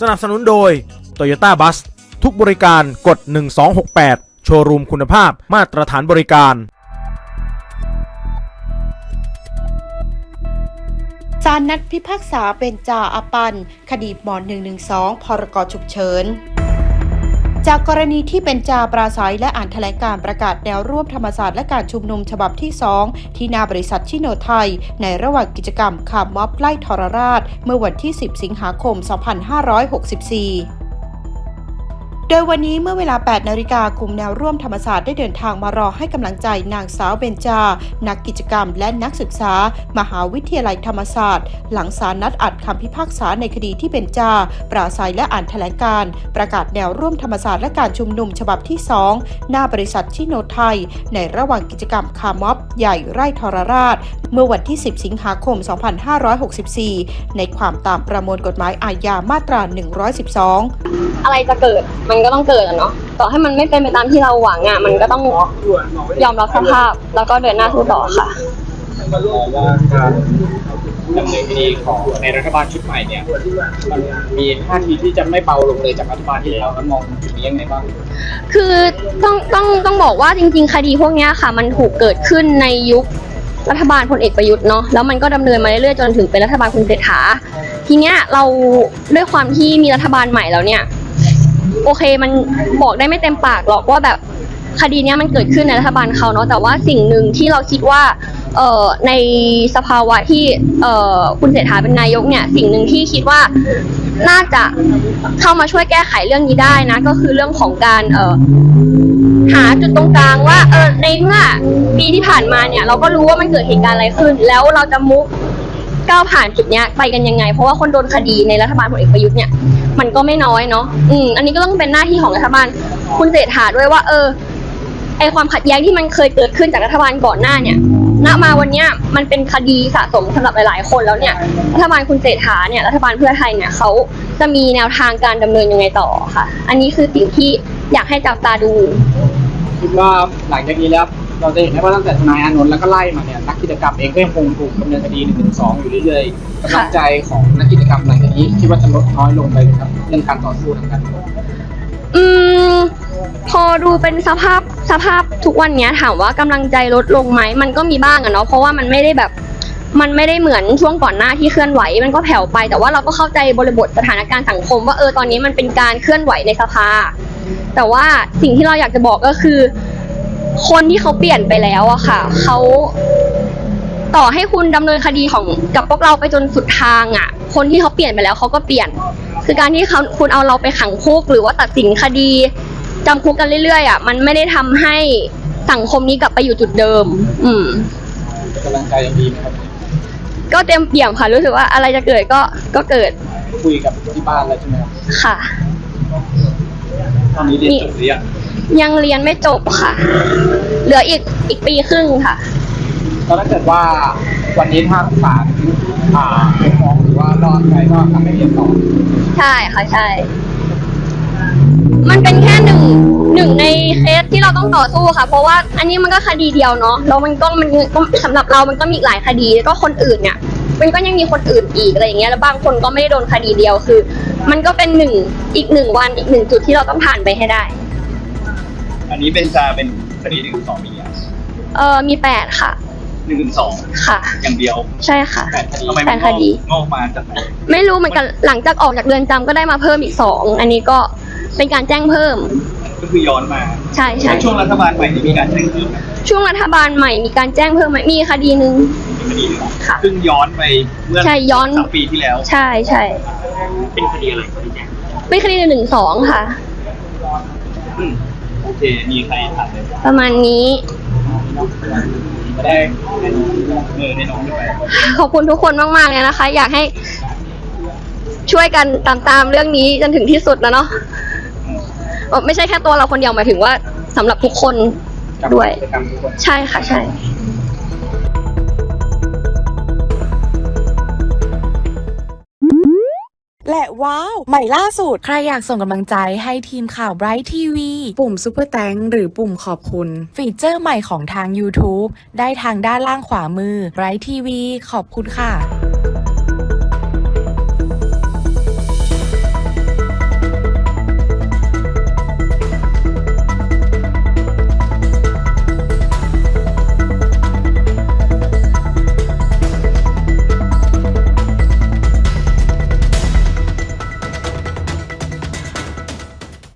สนับสนุนโดย Toyota Bus ทุกบริการกด 1268 โชว์รูมคุณภาพมาตรฐานบริการ ศาลนัดพิพากษาเป็นจ่าอปัน คดีหมอ .112 พรกฉุกเฉิน จากกรณีที่เป็นจาปราศัยและอ่านแถลงการประกาศแนวร่วมธรรมศาสตร์และการชุมนุมฉบับที่ 2 ที่หนาบริษัทชิโนไทย ในระหว่างกิจกรรมขับม็อบไล่ทรราช เมื่อวันที่ 10 สิงหาคม 2564 โดยวันนี้เมื่อเวลา 8 นาฬิกากลุ่มแนวร่วมธรรมศาสตร์ได้เดินทางมารอให้กำลังใจนางสาวเบญจา นักกิจกรรมและนักศึกษา มหาวิทยาลัยธรรมศาสตร์ หลังศาลนัดอัดคำพิพากษาในคดีที่เบญจา ปราศัยและอ่านแถลงการ ประกาศแนวร่วมธรรมศาสตร์และการชุมนุมฉบับที่ 2 หน้าบริษัทชิโนไทย ในระหว่างกิจกรรมคาร์ม็อบ ใหญ่ไร่ทรราช เมื่อวันที่ 10 สิงหาคม 2564 ในความตามประมวลกฎหมายอาญามาตรา 112 อะไรจะเกิดมันก็ต้องเกิดอะเนาะต่อให้มันไม่เป็นไปตามที่เราหวังอะมันก็ต้องยอมรับสภาพ แล้วก็เดินหน้าสู้ต่อค่ะมันมองว่าการดำเนินคดีของในรัฐบาลชุดใหม่เนี่ยมันมีท่าทีที่จะไม่เบาลงเลยจากรัฐบาลที่แล้วแล้วมองจุดนี้ยังไงบ้างคือต้องต้องต้องบอกว่าจริง ๆ คดีพวกเนี้ยค่ะ มันถูกเกิดขึ้นในยุค รัฐบาลพลเอกประยุทธ์เนาะแล้วมันก็ดำเนินมาเรื่อยๆจนถึงเป็นรัฐบาลคุณเศรษฐาทีเนี้ยเราด้วยความที่มีรัฐบาลใหม่แล้วเนี่ย โอเคมันบอกได้ไม่เต็มปากหรอกว่าแบบคดีเนี้ยมันเกิดขึ้นในรัฐบาลเขาเนาะแต่ว่าสิ่งหนึ่งที่เราคิดว่าเอ่อในสภาวะที่เอ่อคุณเศรษฐาเป็นนายกเนี่ย สิ่งหนึ่งที่คิดว่าน่าจะเข้ามาช่วยแก้ไขเรื่องนี้ได้นะ ก็คือเรื่องของการเอ่อ หาจุดตรงกลางว่าเออในเมื่อปีที่ผ่านมาเนี่ย เราก็รู้ว่ามันเกิดเหตุการณ์อะไรขึ้น แล้วเราจะมุกก้าวผ่านจุดเนี้ยไปกันยังไง เพราะว่าคนโดนคดีในรัฐบาลพลเอกประยุทธ์เนี่ยมันก็ไม่น้อยเนาะอืมอันนี้ก็ต้องเป็นหน้าที่ของรัฐบาลคุณเศรษฐาด้วยว่า เออไอความขัดแย้งที่มันเคยเกิดขึ้นจากรัฐบาลก่อนหน้าเนี่ยณมาวันเนี้ยมันเป็นคดีสะสมสำหรับหลาย ๆ คนแล้วเนี่ยรัฐบาลคุณเศรษฐาเนี่ยรัฐบาลเพื่อไทยเนี่ยเขาจะมีแนวทางการดำเนินยังไงต่อค่ะ อันนี้คือสิ่งที่อยากให้จับตาดู คิดว่าหลังจากนี้แล้ว เราจะเห็นได้ว่าตั้งแต่ทนายอานนท์แล้วก็ไล่มาเนี่ยนักกิจกรรมเองก็ยังคงถูกดำเนินคดีหนึ่งถึงสองอยู่เรื่อยๆกำลังใจของนักกิจกรรมหลังจากนี้คิดว่าจะลดน้อยลงไปไหมครับเรื่องการต่อสู้ทางการเมืองอืมพอดูเป็นสภาพสภาพทุกวันเนี้ยถามว่ากำลังใจลดลงไหมมันก็มีบ้างอะเนาะเพราะว่ามันไม่ได้แบบ มันไม่ได้เหมือนช่วงก่อนหน้าที่เคลื่อนไหว มันก็แผ่วไป แต่ว่าเราก็เข้าใจบริบทสถานการณ์สังคม ว่าเออตอนนี้มันเป็นการเคลื่อนไหวในสภา แต่ว่าสิ่งที่เราอยากจะบอกก็คือ คนที่เขาเปลี่ยนไปแล้วอะค่ะเขาต่อให้คุณดำเนินคดีของกับพวกเราไปจนสุดทางอะคนที่เขาเปลี่ยนไปแล้วเขาก็เปลี่ยน คือการที่เขาคุณเอาเราไปขังคุกหรือว่าตัดสินคดีจำคุกกันเรื่อยๆอะมันไม่ได้ทำให้สังคมนี้กลับไปอยู่จุดเดิม อืมกำลังใจยังดีไหมครับ ก็เต็มเปี่ยมค่ะรู้สึกว่าอะไรจะเกิดก็ก็เกิดคุยกับที่บ้านแล้วใช่ไหมครับค่ะ ตอนนี้เรียนจบหรือยังยังเรียนไม่จบค่ะ เหลืออีกอีกปีครึ่งค่ะก็ถ้าเกิดว่าวันนี้ถ้าศาลอ่าเป็นฟ้องหรือว่ารอดไปก็ทำให้เรียนต่อใช่ค่ะใช่ มันเป็นแค่ หนึ่งหนึ่งในเคสที่เราต้องต่อสู้ค่ะ เพราะว่าอันนี้มันก็คดีเดียวเนาะแล้วมันก็มันก็สำหรับเรามันก็มีอีกหลายคดีแล้วก็คนอื่นเนี่ยมันก็ยังมีคนอื่นอีกอะไรอย่างเงี้ยแล้วบางคนก็ไม่ได้โดนคดีเดียวคือ มันก็เป็นหนึ่งอีกหนึ่งวันอีกหนึ่งจุดที่เราต้องผ่านไปให้ได้ อันนี้เป็นจะเป็นคดีหนึ่งสองมีอะเออมีแปดค่ะหนึ่งสองค่ะ อย่างเดียวใช่ค่ะ แปดคดีทำไมแปมันดคดี งอกมาจากไหนไม่รู้เหมือนกันหลังจากออกจากเรือนจำก็ได้มาเพิ่มอีกสองอันนี้ก็เป็นการแจ้งเพิ่ม ก็คือย้อนมาใช่ใช่ในช่วงรัฐบาลใหม่ที่มีการแจ้งเพิ่มไหมช่วงรัฐบาลใหม่มีการแจ้งเพิ่มไหมมีคดีหนึ่งมีคดีหนึ่งค่ะ ซึ่งย้อนไปเมื่อใช่ย้อนสามปีที่แล้ว ใช่ใช่เป็นคดีอะไรคดีแจ้งเป็นคดีหนึ่งสองค่ะ อืมโอเค มีใครถามเลยประมาณนี้ไม่ได้เออในน้องด้วยขอบคุณทุกคนมากๆเลยนะคะ อยากให้ช่วยกันตามตามๆเรื่องนี้จนถึงที่สุดนะเนาะเอ่อไม่ใช่แค่ตัวเราคนเดียวหมายถึงว่าสำหรับทุกคนด้วยกิจกรรมทุกคนใช่ค่ะใช่ และว้าว ใหม่ล่าสุด ใครอยากส่งกำลังใจให้ทีมข่าว Bright TV ปุ่ม Super Thank หรือปุ่มขอบคุณ ฟีเจอร์ใหม่ของทาง YouTube ได้ทางด้านล่างขวามือ Bright TV ขอบคุณค่ะ